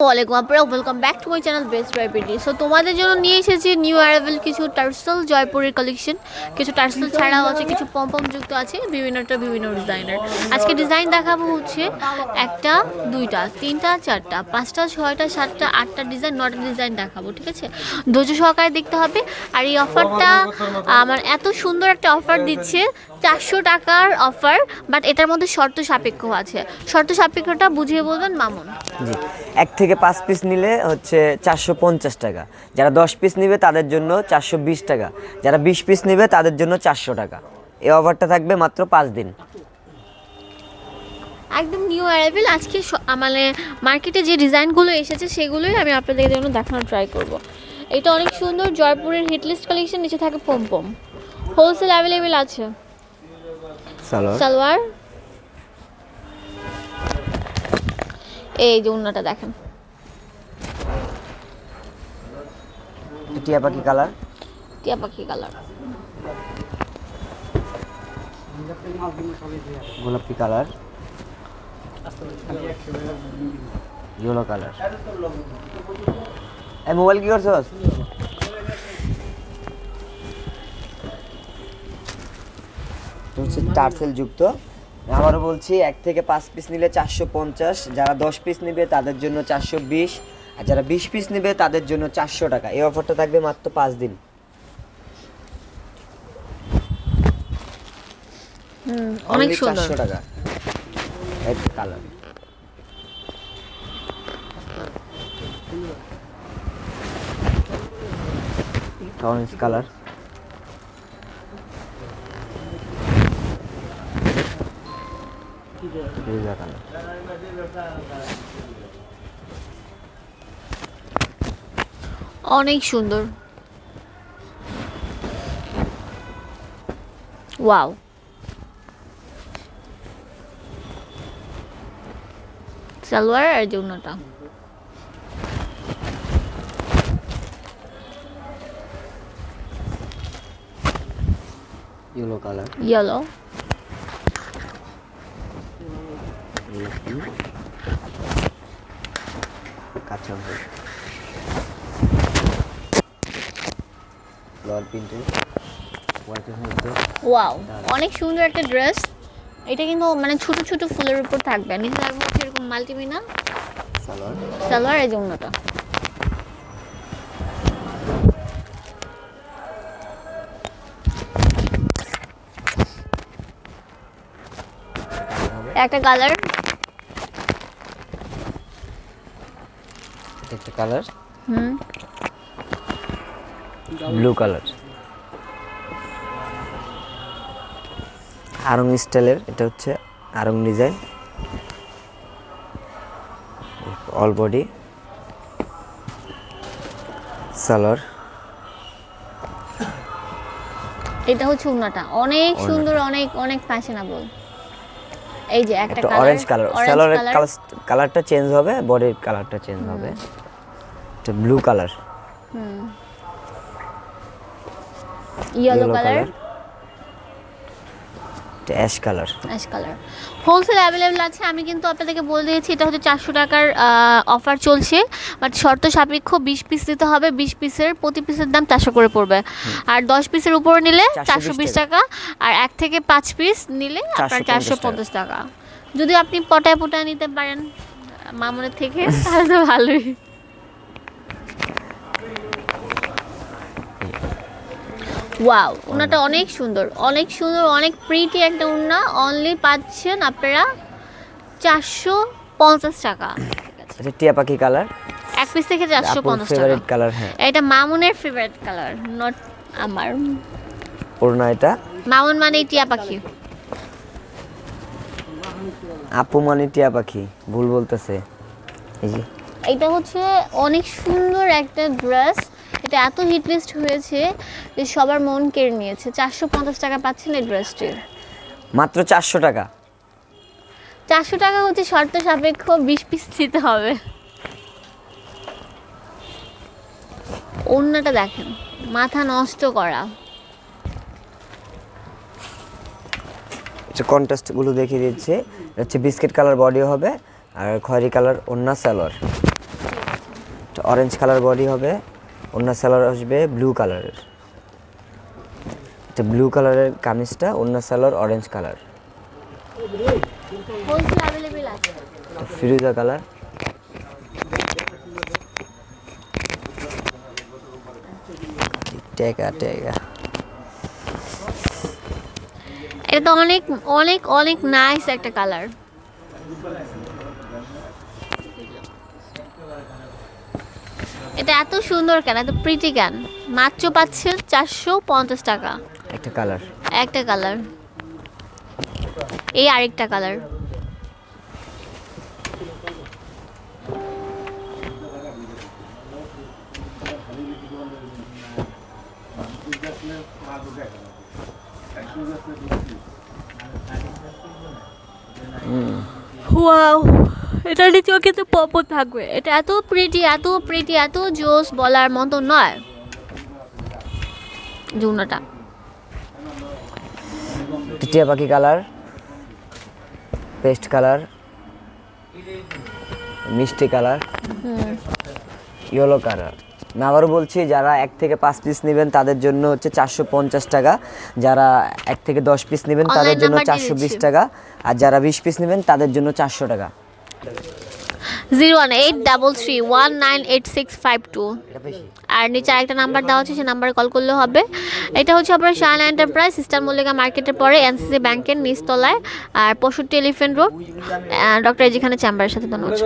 Welcome back to my channel best রাইপিডি so তোমাদের জন্য নিয়ে এসেছি নিউ অ্যারাইভেল কিছু টার্সেল জয়পুরের কালেকশন কিছু টার্সেল ছাড়াও আছে, কিছু পম্পম যুক্ত আছে, বিভিন্নটা বিভিন্ন ডিজাইনের আজকে ডিজাইন দেখাবো হচ্ছে একটা, দুইটা, তিনটা, চারটা, পাঁচটা, ছয়টা, সাতটা, আটটা ডিজাইন নটা ডিজাইন দেখাবো, ঠিক আছে? ধৈর্য সহকারে দেখতে হবে। আর এই অফারটা আমার এত সুন্দর একটা অফার দিচ্ছে চারশো টাকার অফার বাট এটার মধ্যে শর্ত সাপেক্ষ আছে। শর্ত সাপেক্ষটা বুঝিয়ে বলবেন মামুন। জি। এক থেকে পাঁচ পিস নিলে হচ্ছে চারশো পঞ্চাশ টাকা। যারা দশ পিস নেবে তাদের জন্য চারশো বিশ টাকা। যারা বিশ পিস নেবে তাদের জন্য চারশো টাকা। এই অফারটা থাকবে মাত্র পাঁচ দিন। একদম নিউ অ্যারাইভেল আজকে মানে মার্কেটে যে ডিজাইনগুলো এসেছে সেগুলোই আমি আপনাদের জন্য দেখানোর ট্রাই করব। এটা অনেক সুন্দর জয়পুরের হিটলিস্ট কালেকশন নিচে থাকে পম্পম হোলসেল অ্যাভেলেবেল আছে। সালোয়ার। এই যে উন্নাটা দেখেন। টিয়া পাখি কালার? টিয়া পাখি কালার। গোলাপি কালার। Yellow colour. এই মোবাইল কি করছ হচ্ছে টার্সেল যুক্ত। আবারও বলছি এক থেকে পাঁচ পিস নিলে চারশো পঞ্চাশ যারা দশ পিস নেবে তাদের জন্য চারশো বিশ আর যারা বিশ পিস নেবে তাদের জন্য চারশো টাকা। এই অফারটা থাকবে মাত্র পাঁচ দিন। অনেক সুন্দর। চারশো টাকা। একটা কালার অরেঞ্জ কালার অনেক সুন্দর। ওয়াও। সালোয়ার আর জুনাটা ইয়েলো কালার ইয়েলো মধ্যে ওয়াও অনেক সুন্দর একটা ড্রেস এটা কিন্তু মানে ছোট ছোট ফুলের উপর থাকবে। নিচে থাকবে হচ্ছে এরকম মাল্টিমিনা সালোয়ার সালোয়ার এই জন্যটা একটা কালার এটা একটা কালার হুম। ব্লু কালার আরং স্টাইলের এটা হচ্ছে Aarong design all body salwar এটা হচ্ছে উন্নাটা অনেক সুন্দর অনেক অনেক ফ্যাশনেবল এই যে একটা কালার অরেঞ্জ কালার সালোয়ারের কালারটা চেঞ্জ হবে বডির কালারটা চেঞ্জ হবে। এটা ব্লু কালার হুম। ইয়েলো কালার এটা ash colour ash colour wholesale available আছে আমি কিন্তু আপনাদেরকে বলে দিয়েছি এটা হচ্ছে চারশো টাকার অফার চলছে। বাট শর্ত সাপেক্ষ বিশ পিস দিতে হবে বিশ পিসের প্রতি পিসের দাম চারশো করে পড়বে। আর দশ পিসের উপরে নিলে চারশো বিশ টাকা। আর এক থেকে পাঁচ পিস নিলে আপনার চারশো পঞ্চাশ টাকা। যদি আপনি পটায় পটায় নিতে পারেন মামুনের থেকে তাহলে তো ভালোই। ওয়াও ওনাটা অনেক সুন্দর অনেক সুন্দর অনেক প্রিটি একটা উন্না অনলি পাচ্ছেন আপনারা চারশো পঞ্চাশ টাকা। এটা টিয়া পাখি কালার এক পিস থেকে চারশো পঞ্চাশ টাকা। কালার হ্যাঁ। এটা মামুনের ফেভারিট কালার নট আমার। ওড়না এটা? মামুন মানে টিয়া পাখি। আপু মানে টিয়া পাখি ভুল বলতেছে। এই যে। এটা হচ্ছে অনেক সুন্দর একটা ড্রেস এটা এত হিট লিস্ট হয়েছে যে সবার মন কেড়ে নিয়েছে। চারশো পঞ্চাশ টাকা পাচ্ছেন এই ড্রেসটির মাত্র চারশো টাকা। চারশো টাকা হচ্ছে শর্ত সাপেক্ষ বিশ পিস দিতে হবে। অন্যটা দেখেন মাথা নষ্ট করা। কন্ট্রাস্টগুলো দেখিয়ে দিচ্ছে হচ্ছে বিস্কিট কালার বডি হবে আর খয়েরি কালার ওন্না সালোয়ার অরেঞ্জ কালার বডি হবে। অন্য সালোয়ার আসবে ব্লু কালারের ব্লু কালারের কামিজটা অন্য সালোয়ার অরেঞ্জ কালার ফিরোজা কালার টেকা টেকা। এটা তো অনেক অনেক অনেক নাইস একটা কালার এটা এত সুন্দর কেন? এত প্রিটি কেন? মাত্র পাচ্ছে চারশো পঞ্চাশ টাকা। একটা কালার। একটা কালার। এই আরেকটা কালার। ওয়াও এটা কিন্তু পপো থাকবে। এটা এত প্রিটি এত প্রিটি এত জোস বলার মতো নয়। জুনাটা টিটিয়া পাখি কালার পেস্ট কালার মিষ্টি কালার ইয়েলো কালার আমি আবারও বলছি যারা এক থেকে পাঁচ পিস নেবেন তাদের জন্য হচ্ছে চারশো পঞ্চাশ টাকা। যারা এক থেকে দশ পিস নেবেন তাদের জন্য চারশো বিশ টাকা। আর যারা বিশ পিস নেবেন তাদের জন্য চারশো টাকা। Zero one eight double three one nine eight six five two. আর নিচে আরেকটা নাম্বার দেওয়া হচ্ছে সে নাম্বারে কল করলে হবে। এটা হচ্ছে আপনার শায়না এন্টারপ্রাইজ সিস্টার মল্লিকা মার্কেটের পরে এনসিসি ব্যাংকের নিচতলায়। আর পঁয়ষট্টি এলিফেন্ট রোড ডক্টর যেখানে চেম্বারের সাথে ধন্যবাদ।